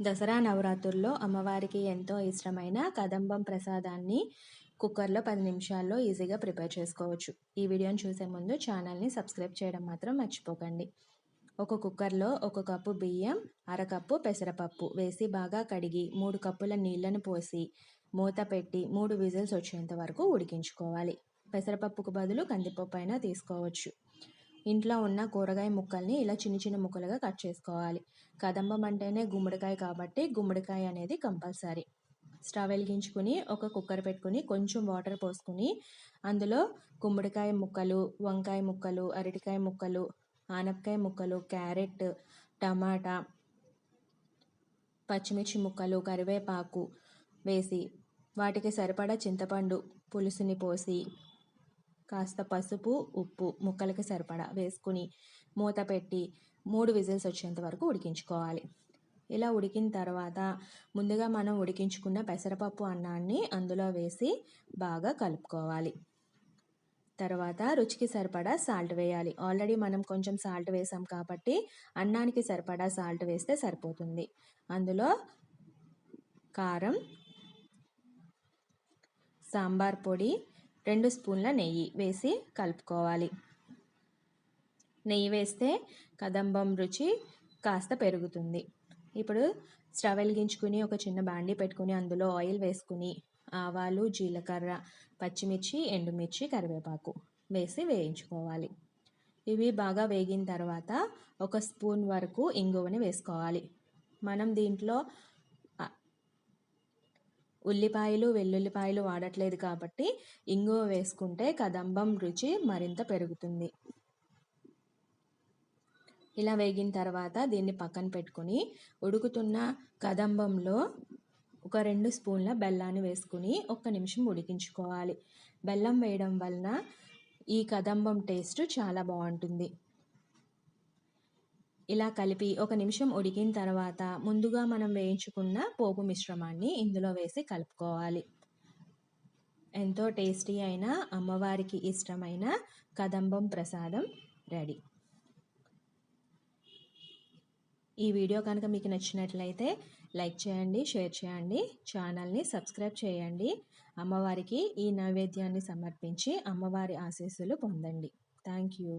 దసరా నవరాత్రుల్లో అమ్మవారికి ఎంతో ఇష్టమైన కదంబం ప్రసాదాన్ని కుక్కర్లో పది నిమిషాల్లో ఈజీగా ప్రిపేర్ చేసుకోవచ్చు. ఈ వీడియోని చూసే ముందు ఛానల్ని సబ్స్క్రైబ్ చేయడం మాత్రం మర్చిపోకండి. ఒక కుక్కర్లో ఒక కప్పు బియ్యం అరకప్పు పెసరపప్పు వేసి బాగా కడిగి మూడు కప్పుల నీళ్ళను పోసి మూత పెట్టి మూడు విజిల్స్ వచ్చేంత వరకు ఉడికించుకోవాలి. పెసరపప్పుకు బదులు కందిపప్పు అయినా తీసుకోవచ్చు. ఇంట్లో ఉన్న కూరగాయ ముక్కల్ని ఇలా చిన్న చిన్న ముక్కలుగా కట్ చేసుకోవాలి. కదంబం అంటేనే గుమ్మడికాయ కాబట్టి గుమ్మడికాయ అనేది కంపల్సరీ. స్టవ్ వెలిగించుకుని ఒక కుక్కర్ పెట్టుకుని కొంచెం వాటర్ పోసుకుని అందులో గుమ్మడికాయ ముక్కలు వంకాయ ముక్కలు అరటికాయ ముక్కలు ఆనపకాయ ముక్కలు క్యారెట్ టమాటా పచ్చిమిర్చి ముక్కలు కరివేపాకు వేసి వాటికి సరిపడా చింతపండు పులుసుని పోసి కాస్త పసుపు ఉప్పు ముక్కలకి సరిపడా వేసుకుని మూత పెట్టి మూడు విజిల్స్ వచ్చేంత వరకు ఉడికించుకోవాలి. ఇలా ఉడికిన తర్వాత ముందుగా మనం ఉడికించుకున్న పెసరపప్పు అన్నాన్ని అందులో వేసి బాగా కలుపుకోవాలి. తర్వాత రుచికి సరిపడా సాల్ట్ వేయాలి. ఆల్రెడీ మనం కొంచెం సాల్ట్ వేసాం కాబట్టి అన్నానికి సరిపడా సాల్ట్ వేస్తే సరిపోతుంది. అందులో కారం సాంబార్ పొడి రెండు స్పూన్ల నెయ్యి వేసి కలుపుకోవాలి. నెయ్యి వేస్తే కదంబం రుచి కాస్త పెరుగుతుంది. ఇప్పుడు స్టవ్ వెలిగించుకుని ఒక చిన్న బాండీ పెట్టుకుని అందులో ఆయిల్ వేసుకుని ఆవాలు జీలకర్ర పచ్చిమిర్చి ఎండుమిర్చి కరివేపాకు వేసి వేయించుకోవాలి. ఇవి బాగా వేగిన తర్వాత ఒక స్పూన్ వరకు ఇంగువని వేసుకోవాలి. మనం దీంట్లో ఉల్లిపాయలు వెల్లుల్లిపాయలు వాడట్లేదు కాబట్టి ఇంగువ వేసుకుంటే కదంబం రుచి మరింత పెరుగుతుంది. ఇలా వేగిన తర్వాత దీన్ని పక్కన పెట్టుకుని ఉడుకుతున్న కదంబంలో ఒక రెండు స్పూన్ల బెల్లాన్ని వేసుకుని ఒక్క నిమిషం ఉడికించుకోవాలి. బెల్లం వేయడం వలన ఈ కదంబం టేస్ట్ చాలా బాగుంటుంది. ఇలా కలిపి ఒక నిమిషం ఉడికిన తర్వాత ముందుగా మనం వేయించుకున్న పోపు మిశ్రమాన్ని ఇందులో వేసి కలుపుకోవాలి. ఎంతో టేస్టీ అయిన అమ్మవారికి ఇష్టమైన కదంబం ప్రసాదం రెడీ. ఈ వీడియో కనుక మీకు నచ్చినట్లయితే లైక్ చేయండి షేర్ చేయండి ఛానల్ని సబ్స్క్రైబ్ చేయండి. అమ్మవారికి ఈ నైవేద్యాన్ని సమర్పించి అమ్మవారి ఆశీస్సులు పొందండి. Thank you.